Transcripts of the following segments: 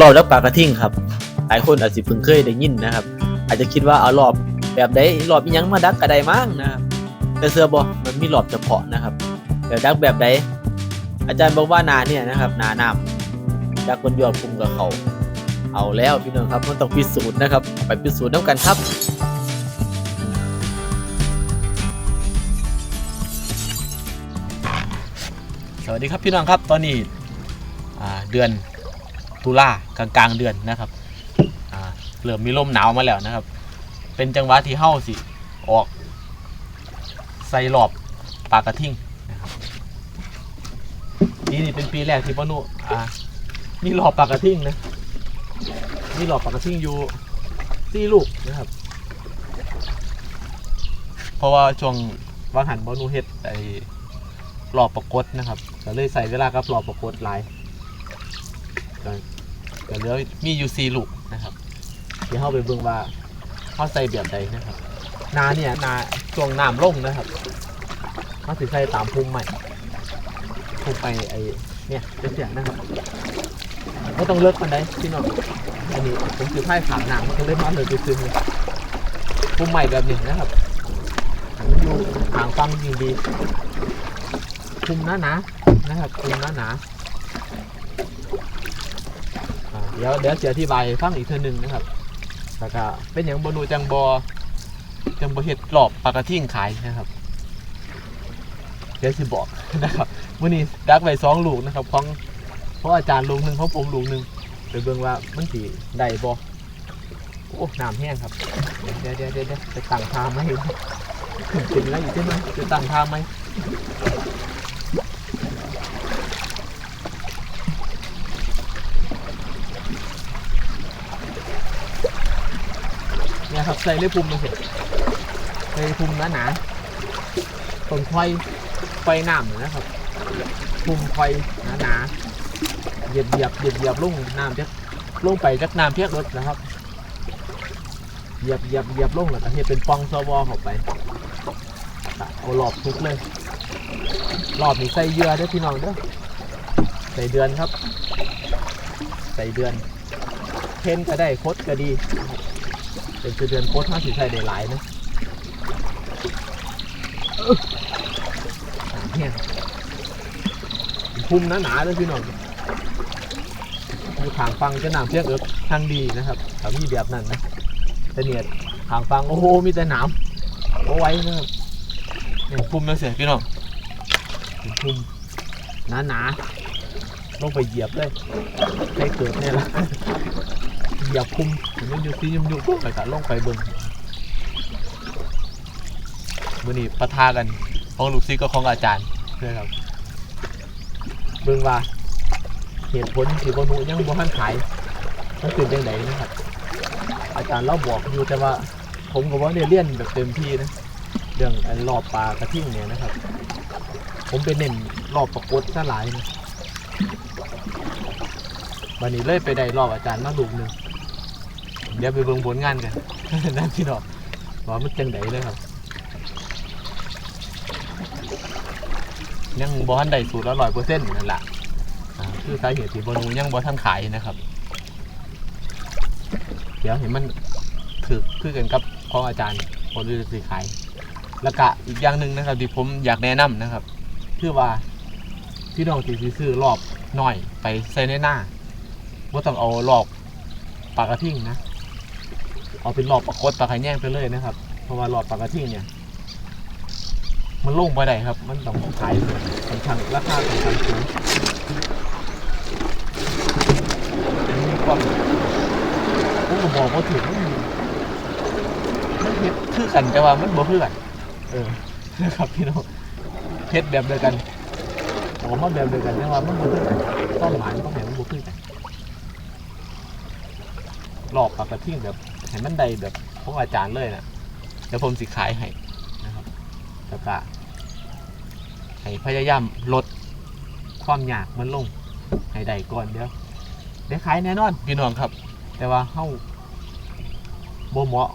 รอบแล้วปลากระทิ่งครับ หลายคนอาจจะเพิ่งเคยได้ยินนะครับ อาจจะคิดว่าเอารอบแบบใดรอบอิหยังมาดักกระไดมั้งนะครับแต่เสื้อบอกมันมีรอบเฉพาะนะครับแบบดักแบบใดอาจารย์บอกว่านาเนี่ยนะครับนาน้ำดักบนยอดภูมิกับเขา เอาแล้วพี่น้องครับมันต้องพิสูจน์นะครับ ไปพิสูจน์น้ำกันครับสวัสดีครับพี่น้องครับตอนนี้เดือน ตุลากลางกลางเดือนนะครับเริ่มมีลมหนาวมาแล้วนะครับ เป็นจังหวะที่เฮ้าสิออก ใส่หลอบปลากระทิ่งนะครับปีนี้เป็นปีแรกที่ปนุอ่ามีหลอบปลากระทิ่งนะมีหลอบปลากระทิ่งอยู่สี่ลูกนะครับ เพราะว่าช่วงวางหันบอนูเฮ็ดไอหลอบประกดนะครับก็เลยใส่เวลากับหลอบประกดหลาย ก็ก็เหลือมีอยู่สี่ลูกนะครับ เดี๋ยวเข้าไปเบิ่งว่าเขาใส่แบบใดนะครับ นาเนี่ยนาช่วงน้ำลงนะครับเขาสิใส่ตามภูมิใหม่ภูมิไปไอเนี่ยเป็นเสียงนะครับไม่ต้องเลิกมันได้พี่น้องอันนี้ผมคือไพ่ขามหนังมันก็เลยมาเลยไปซื้อเลยภูมิใหม่แบบนี้นะครับมันอยู่ทางฟังจริงดีคุมหนาหนานะครับคุมหนาหนาๆอ่า เดี๋ยวเดี๋ยวจะอธิบายฟังอีกเทีหนึ่งนะครับแล้วก็เป็นอย่างบนูจังบอจังบอเห็ดหลอบปลากระทิ่งขายนะครับเดี๋ยวสิบอกนะครับวันนี้ดักไว้สองลูกนะครับของเพราะอาจารย์ลูกหนึ่งของผมลูกหนึ่งไปเบิ่งว่ามันสีได้บอโอ้น้ำแห้งครับเดี๋ยวเดี๋ยวเดี๋ยวเดี๋ยวจะตั้งทางไหมเป็นอะไรอยู่ใช่ไหมจะตั้งทางไหม เนี่ยครับ ใส่เลยปุ่มมาเสร็จใส่ปุ่มหนาหนาๆตรงไฟไฟน้ำนะครับปุ่มไฟหนาหนาๆเหยียบเหยียบเหยียบเหยียบลงน้ำเพียกลงไปจากน้ำเพียกรถนะครับเหยียบเหยียบเหยียบลงแล้วก็เฮ็ดเป็นปองซอวอเข้าไปเอาหลอบทุกเลยหลอบนี่ใส่เยื่อด้อพี่น้องเด้อใส่เดือนครับ ใส่เดือนเทนก็ได้คดก็ดี เป็นคือเดือนโค้ดห้าสิบใส่ได้หลายนะอึ๊บอ่าเนี่ยพุ่มหนาๆเลยพี่น้องอยู่ทางฟังจะหนามเพียงเอิบทางดีนะครับแต่มีแบบนั้นนะแต่เนี่ยทางฟังโอ้โหมีแต่หนามเอาไว้นะครับเนี่ยพุ่มนั่นเสียพี่น้องเป็นพุ่มหนาๆลงไปเหยียบเลยให้เกิดเนี่ยละ เหยียบคุมเห็นมันอยู่ที่ยุ่มยุ่งไปกะลงไปเบิ่งมือนี้ปะทากันของลูกศิษย์ก็ของอาจารย์นะครับ เบิ่งว่าเหตุผลที่บนูยังบ่ทันขายมันเป็นยังไงนะครับ อาจารย์เราบอกอยู่แต่ว่า ผมก็ว่าเนี่ยเรียนแบบเต็มที่นะเรื่องไอ้รอบปลากระทิ่งเนี่ยนะครับ ผมไปเน้นรอบประกดซะหลายนะวันนี้เลยไปได้รอบอาจารย์มาลูกหนึ่ง เดี๋ยวไปเบิ่งผลงานกัน นั่นพี่น้องว่ามันจังไดเลยครับ ยังบ่ทันได้สูตรละร้อยเปอร์เซ็นต์นั่นแหละอ่าคือสาเหตุที่บนูยังบ่ทันขายนะครับ เดี๋ยวเห็นมันถือคือกันกับของอาจารย์คนอื่สิขาย แล้วก็อีกอย่างหนึ่งนะครับที่ผมอยากแนะนำนะครับ คือว่าพี่น้องที่สิซื้อรอบหน่อยไปใส่ในหน้าว่าต้องเอารอบปลากระทิ่งนะ เอาเป็นหลอดปลากดปลาไข่แย่งไปเลยนะครับ เพราะว่าหลอดปลากระทิ่งเนี่ย มันลงไปได้ครับ มันต้องขายค่อนข้างราคาค่อนข้างสูงมันมีความผมก็บอกว่าถึงมันมันเฮ็ดคือกันแต่ว่ามันบ่คือกันเออนะครับพี่น้องเฮ็ดแบบเดียวกันออกมาแบบเดียวกันแต่ว่ามันบ่คือกันต้องหมายต้องเห็นมันบ่คือกันหลอกปากกระทิ่งแบบ ให้มันได้แบบของอาจารย์เลยนะเดี๋ยวผมสิขายให้นะครับแล้วก็ให้พยายามลดความยากมันลงให้ได้ก่อนเดี๋ยวได้ขายแน่นอนพี่น้องครับ แต่ว่าเฮ้าบ่เหมาะ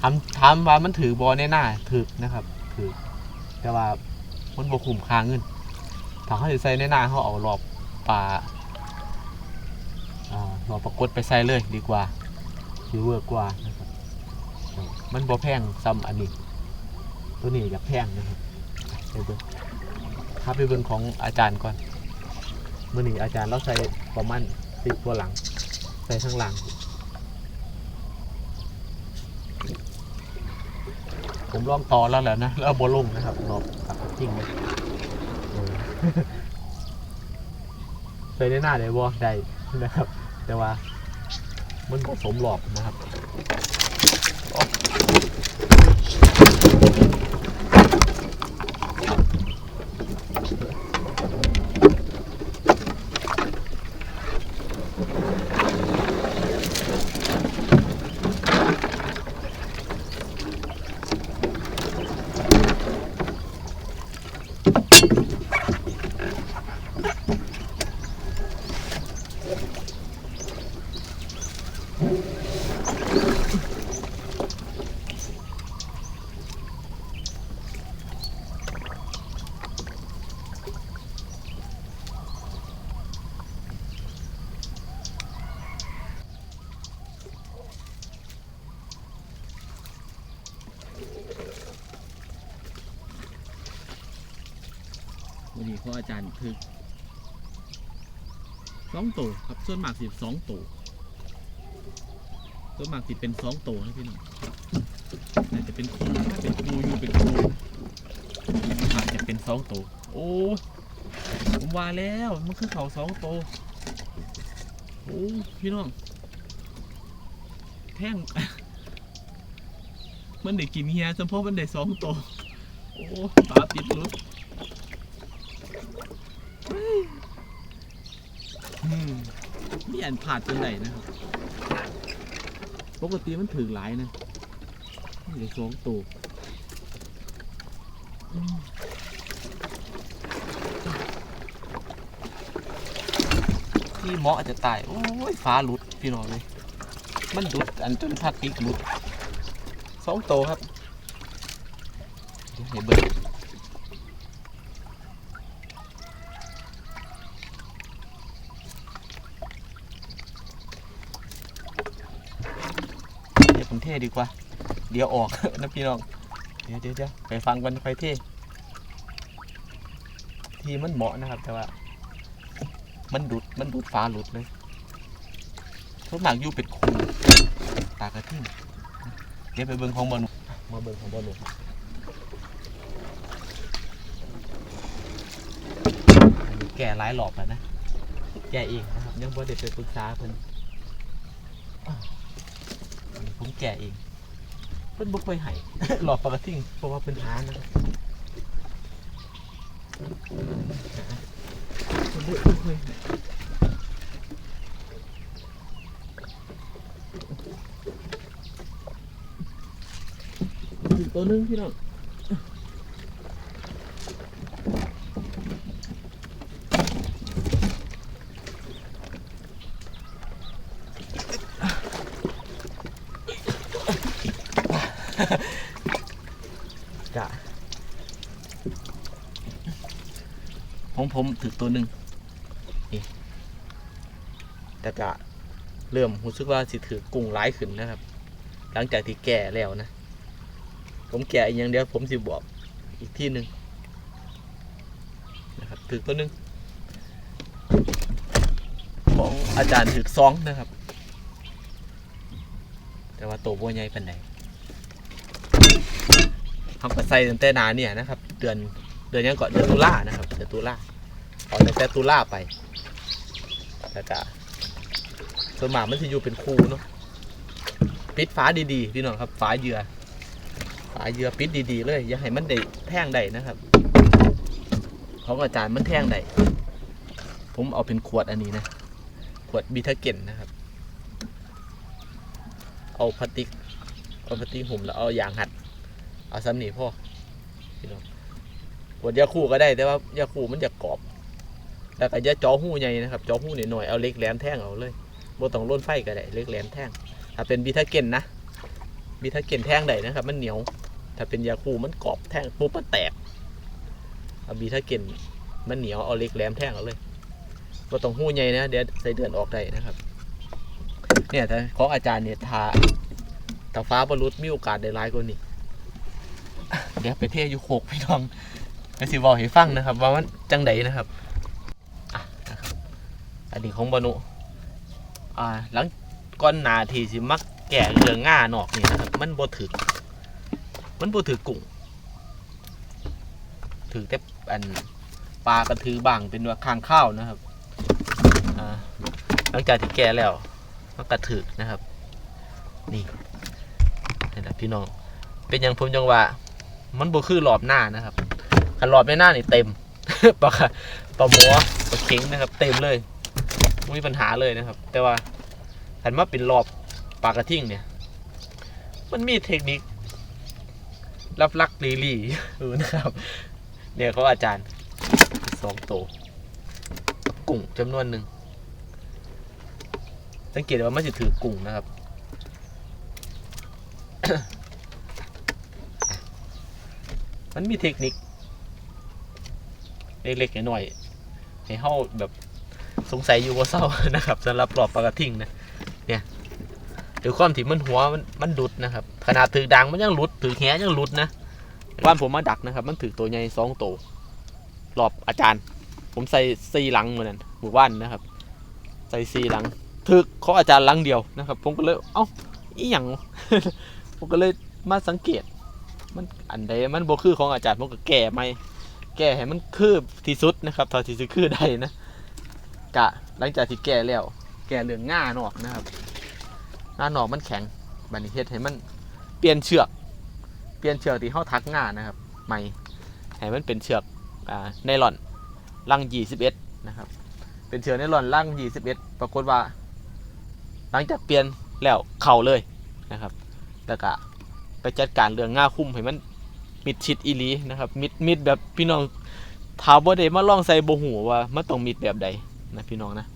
ถามถามว่ามันถือบอแน่หน้าถือนะครับถือแต่ว่ามันบ่คุ้มค่าเงินถ้าเขาจะใส่ในหน้าเขาเอารอบปลาหลอกปรากฏไปใส่เลยดีกว่า สิเวิร์กว่านะครับมันบ่แพงซ้ำอันนี้ ตัวนี้อยากแพงนะครับไปเบิ่งพาไปเบิ่งของอาจารย์ก่อนมื่อนี้อาจารย์เราใส่ประมาณสิบตัวหลัง ใส่ข้างหลังผมลองต่อแล้วแหละนะแล้วบลงนะครับรอบตักจริงเลยใส่ในหน้าได้บ่ได้นะครับ แต่ว่า มันก็สมหลอบนะครับ วันนี้เขาอาจารย์คือสองตัวครับส่วนมากสิสองตัวส่วนมากสิเป็นสองตัวนะพี่น้องอาจจะเป็นครูถ้าเป็นครูอยู่เป็นครูอาจจะเป็นสองตัวโอ้ผมว่าแล้วมันคือเขาสองตัวโอ้พี่น้องแท่งมันได้กินเฮียเฉพาะมันได้สองตัวโอ้ปลาปิดรุด อืม นี่อันผ่าจนไหนนะครับปกติมันถือหลายนะเหลือสองตัวอืมที่เหมาะจะตาย โอ้ยฟ้าหลุดพี่น้องเลย มันหลุดอันจนพลาสติกหลุดสองตัวครับเดี๋ยวให้เบิร์เดี๋ยวผมเทดีกว่า เดี๋ยวออกนะพี่น้อง เดี๋ยวเดี๋ยวไปฟังกันไฟเททีมันเหมาะนะครับ แต่ว่า มันดุดมันดุดฟ้าหลุดเลยทุกหนักอยู่เป็นคูตากระทิ่งเดี๋ยวไปเบิ่งของบอลมาเบิ่งของบอลลูนแก่หลายหลอบแล้วนะ แก่เองนะครับ ยังบ่ได้ไปปรึกษาเพิ่น ผมแก่เอง เพิ่นบ่ค่อยให้ หลอกปกติเพราะว่าเป็นหานะครับเพิ่นบ่บ่ค่อยให้อีกตัวหนึงพี่น้อง กะของผมถึกตัวหนึ่งนี่แต่กะเริ่มรู้สึกว่าสิถือกุ้งร้ายขึ้นนะครับ หลังจากที่แก่แล้วนะ ผมแก่อีกอย่างเดียวผมสิบอกอีกที่หนึ่งนะครับถึกตัวหนึ่งของอาจารย์ถึกสองนะครับ แต่ว่าโตวบัวใหญ่ปันไหน เขาก็ใส่ตั้งแต่นาเนี่ยนะครับ เดือนเดือนยังก่อนเดือนตุลานะครับเดือนตุลาออกตั้งแต่ตุลาไปแล้วก็ส่วนมากมันจะอยู่เป็นคูเนาะปิดฟ้าดีๆพี่น้องครับฟ้าเยื่อฝาเยื่อปิดดีๆเลย อย่าให้มันได้แท่งได้นะครับของอาจารย์มันแท่งได้ผมเอาเป็นขวดอันนี้นะขวดบีทาเกนนะครับ เอาพลาสติกเอาพลาสติกหุ่มแล้วเอายางหัด เอาซ้ำนี่พ่อพี่น้องขวดยาคูก็ได้แต่ว่ายาคูมันจะกรอบ แล้วก็อยาจอหูใหญ่นะครับจอหูหน่อยๆเอาเล็กแหลมแท่งเอาเลยบ่ต้องร่นไฟก็ได้เล็กแหลมแท่งถ้าเป็นบีทาเกนนะบีทาเกนแท่งได้นะครับ มันเหนียว ถ้าเป็นยาคูมันกรอบแท่งปุ๊บมันแตกเอาบีถ้าเกนมันเหนียวเอาเล็กแหลมแท่งเอาเลยก็ต้องหู้ใหญ่นะเดี๋ยวใส่เดือนออกได้นะครับเนี่ยของอาจารย์เนี่ยทาแต่ฟ้าบรรลุมีโอกาสได้ร้ายกว่านี้ เดี๋ยวไปเที่ยวยุโคกพี่น้องไปสิบอกให้ฟังนะครับ ว่ามันจังไดนะครับอะนะครับอันนี้ของบรรลุอ่าหลังก้อนหนาทีสิมักแก่เรื่องง่านอกนี่นะครับมันบ่ถึก มันบ่ถือกุ้งถือแต่อันปลากระถือบางเป็นว่าคางข้าวนะครับหลังจากที่แก่แล้วมันกระถือนะครับ นี่นี่แหละพี่น้อง เป็นอย่างผมจังว่า มันบ่คือรอบหน้านะครับคันรอบในหน้านี่เต็มปลาค่ะปลาหมอปลาเข็งนะครับ เต็มเลยไม่มีปัญหาเลยนะครับ แต่ว่าคันมาเป็นรอบปลากระทิ่งเนี่ย มันมีเทคนิครับลักลีลีเออนะครับเนี่ยเขาอาจารย์สองโตวกุ้งจำนวนหนึ่งสังเกตว่ามันจะถือกุ้งนะครับ มันมีเทคนิค เล็กๆน้อยๆให้เฮาแบบสงสัยอยู่ว่าเศร้านะครับสำหรับปลอบปลากระทิงนะเนี่ยเดี๋ยวความที่มันหัวมันมันหลุดนะครับ ขนาดถือดังมันยังหลุดถือแหยังหลุดนะว่านผมมาดักนะครับ มันถือตัวใหญ่สองตัวรอบอาจารย์ ผมใส่ซีหลังเหมือนนั้นหมู่บ้านนะครับ ใส่ซีหลังถึกของอาจารย์หลังเดียวนะครับ ผมก็เลยเอ้าอีหยังผมก็เลยมาสังเกต มันอันใดมันบ่คือของอาจารย์ผมก็แก้ไม่แก้ให้มันคือที่สุดนะครับเท่าที่จะคือได้นะกะหลังจากที่แก้แล้ว แก้เรื่องง่าหนอกนะครับง่านอกมันแข็งบันี้เฮ็ดให้มันเปลี่ยนเชือกเปลี่ยนเชือกที่เฮาทักง่านะครับใหม่ให้มันเป็นเชือกอ่าไนลอนลัง21นะครับ เป็นเชือกไนลอนลัง21 ปรากฏว่า หลังจากเปลี่ยนแล้วเข่าเลยนะครับแล้วก็ จัดการเรื่องง่าคุ้มให้มันมิดชิดอีลีนะครับมิดมิดแบบพี่น้องถามว่าได้มาลองใส่โบหูว่ามันต้องมิดแบบใดนะพี่น้องนะ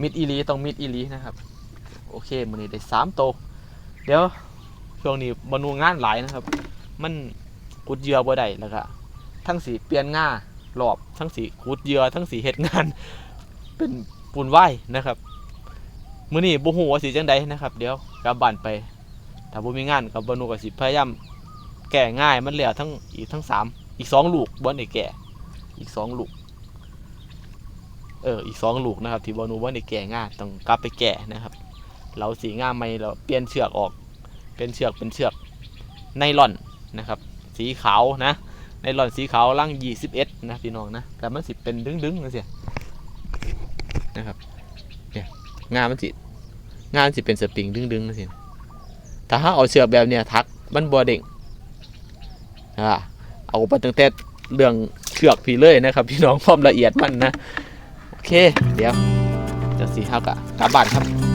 มิดอีลีต้องมิดอีลีนะครับ โอเคมือนี้ได้สามโต เดี๋ยวช่วงนี้บรรนุงานหลายนะครับ มันขุดเหยื่อบ่ได้แล้วก็ทั้งสีเปลี่ยนง่ารอบทั้งสีขุดเหยื่อทั้งสีเฮ็ดงาน เป็นปูนไหวนะครับมื้อนี้บ่ฮู้ว่าสิจังใดนะครับ เดี๋ยวกลับบ้านไป ถ้าบ่มีงานกับบนุก็สิพยายามแก้ง่ายมันแล้วทั้งอีกทั้งสามอีกสองลูกบ่ได้แก่อีกสองลูกเอออีกสองลูกนะครับที่บนุบ่ได้แก่ง่ายต้องกลับไปแก่นะครับ เราสีง่ามใหม่เราเปลี่ยนเชือกออก เป็นเชือกเป็นเชือกไนลอนนะครับ สีขาวนะไนลอนสีขาวร่าง21นะพี่น้องนะแต่มันสิเป็นดึงๆจังซี่นะครับเนี่ยงานมันสิงานสิเป็นสปริงดึงๆนะเสิ ถ้าหาเอาเสือแบบเนี้ยทักมันบัวเด้งอ่าเอาไปตั้งแต่เรื่องเชือกพี่เลยนะครับ พี่น้องความละเอียดมันนะ โอเค เดี๋ยวจะสีห้ากะกลับบ้านครับ